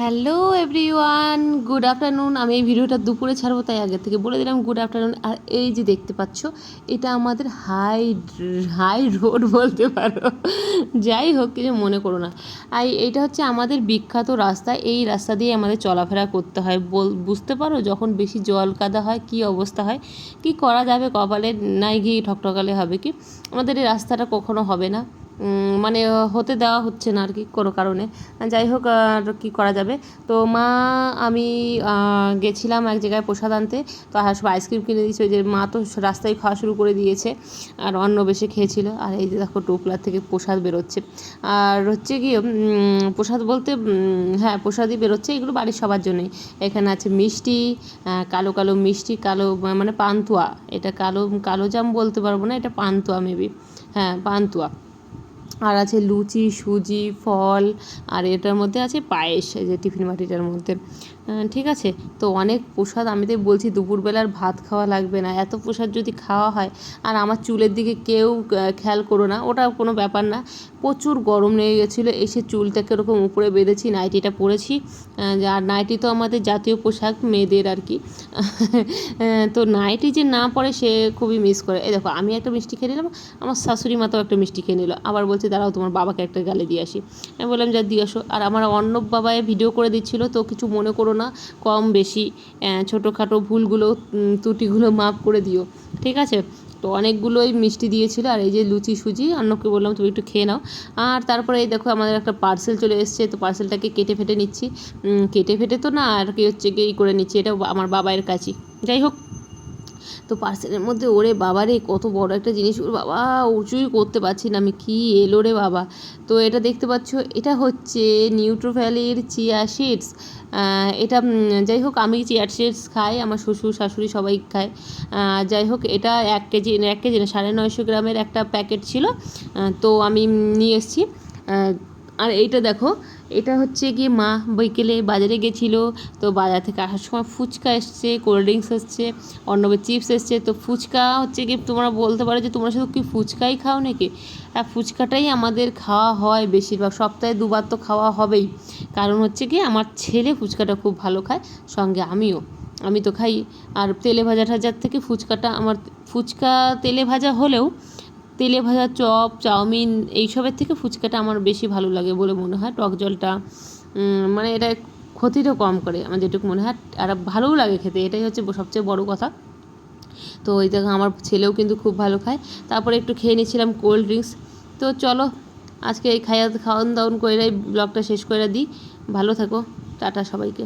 Hello everyone good afternoon আমি এই ভিডিওটা দুপুরে ছাড়বো, তাই আগে থেকে বলে দিলাম গুড আফটারনুন আর এই যে দেখতে পাচ্ছ, এটা আমাদের হাই হাই রোড বলতে পারো। যাই হোক, কিছু মনে করো না। আর এইটা হচ্ছে আমাদের বিখ্যাত রাস্তা। এই রাস্তা দিয়ে আমাদের চলাফেরা করতে হয়। বল বুঝতে পারো, যখন বেশি জল কাদা হয়, কি অবস্থা হয়, কি করা যাবে কপালে নাই গিয়ে ঠকঠকালে হবে কি? আমাদের এই রাস্তাটা কখনো হবে না। মানে হতে দেওয়া হচ্ছে না আর কি কোনো কারণে। যাই হোক আর কী করা যাবে? তো মা আমি গেছিলাম এক জায়গায় প্রসাদ আনতে। তো সব আইসক্রিম কিনে দিয়েছে। ওই যে মা তো রাস্তায় খাওয়া শুরু করে দিয়েছে। আর অন্ন বেশি খেয়েছিল। আর এই যে দেখো টোপলার থেকে প্রসাদ বেরোচ্ছে। আর হচ্ছে উম, প্রসাদ বলতে হ্যাঁ প্রসাদই বেরোচ্ছে। এগুলো বাড়ির সবার জন্যই। এখানে আছে মিষ্টি কালো কালো মিষ্টি কালো মানে পান্তুয়া। এটা কালো কালো জাম বলতে পারব না এটা পান্তুয়া মেবি হ্যাঁ পান্তুয়া। আর আছে লুচি, সুজি, ফল, আর এটার মধ্যে আছে পায়েস, এই যে টিফিন বাটিটার মধ্যে। ঠিক আছে? তো অনেক প্রসাদ আমি তো বলছি দুপুরবেলার ভাত খাওয়া লাগবে না। এত প্রসাদ যদি খাওয়া হয়, আর আমার চুলের দিকে কেউ খেয়াল করো না, ওটা কোনো ব্যাপার না। প্রচুর গরম লেগে গেছিল, এসে চুলটাকে ওরকম উপরে বেঁধেছি, নাইটিটা পরেছি। আর নাইটি তো আমাদের জাতীয় পোশাক, মেয়েদের আর কি। তো নাইটি যে না পরে সে খুবই মিস করে। এই দেখো, আমি একটা মিষ্টি খেয়ে নিলাম, আমার শাশুড়ি মাতাও একটা মিষ্টি খেয়ে নিল। আবার বলছে, দাঁড়াও, তোমার বাবাকে একটা গালে দিয়ে আসি। আমি বললাম, যা, দিয়ে আসো। আর আমার অর্ণব বাবায় ভিডিও করে দিচ্ছিল, তো কিছু মনে করো না, কম বেশি ছোটোখাটো ভুলগুলো ত্রুটিগুলো মাফ করে দিও, ঠিক আছে? তো অনেকগুলোই মিষ্টি দিয়েছিল, আর এই যে লুচি সুজি, অন্যকে বললাম তুমি একটু খেয়ে নাও। আর তারপরে এই দেখো আমাদের একটা পার্সেল চলে এসছে, তো পার্সেলটাকে কেটে ফেটে নিচ্ছি। কেটে ফেটে তো না, আর কি হচ্ছে কি করে নিচ্ছি এটা আমার বাবাইয়ের কাছে যাই হোক তো পার্সেলের মধ্যে, ওরে বাবা রে কত বড় একটা জিনিস। ওর বাবা, উঁচুই করতে পারছি না আমি, কি এলো রে বাবা। তো এটা দেখতে পাচ্ছ, এটা হচ্ছে নিউট্রোভ্যালির চিয়া সিডস এটা যাই হোক, আমি চিয়া সিডস খাই, আমার শ্বশুর, শাশুড়ি সবাই খায়। যাই হোক, এটা এক কেজি এক কেজি না, সাড়ে নয়শো গ্রামের একটা প্যাকেট ছিল। তো আমি নিয়ে এসেছি। আর এইটা দেখো, এটা হচ্ছে গিয়ে মা বিকেলে বাজারে গেছিল, তো বাজার থেকে আসার সময় ফুচকা এসছে, কোল্ড ড্রিঙ্কস এসছে অন্নবের চিপস এসছে, তো ফুচকা হচ্ছে কি তোমরা বলতে পারো যে তোমরা শুধু কি ফুচকাই খাও নাকি? আর ফুচকাটাই আমাদের খাওয়া হয় বেশিরভাগ, সপ্তাহে দুবার তো খাওয়া হবেই। কারণ হচ্ছে কি আমার ছেলে ফুচকাটা খুব ভালো খায়, সঙ্গে আমিও। আমি তো খাই, আর তেলে ভাজা ঠাজার থেকে ফুচকাটা আমার, ফুচকা তেলে ভাজা হলেও তেলে ভাজা চপ, চাউমিন এইসবের থেকে ফুচকাটা আমার বেশি ভালো লাগে বলে মনে হয়। টক জলটা মানে এটা ক্ষতিটাও কম করে আমার যেটুকু মনে হয়। আর ভালোও লাগে খেতে, এটাই হচ্ছে সবচেয়ে বড় কথা। তো ওই দেখো আমার ছেলেও কিন্তু খুব ভালো খায়। তারপরে একটু খেয়ে নিয়েছিলাম কোল্ড ড্রিঙ্কস। তো চলো, আজকে এই খাইয়া খাওয়ান দাওয়ান করে ব্লগটা শেষ করে দিই। ভালো থাকো, টাটা সবাইকে।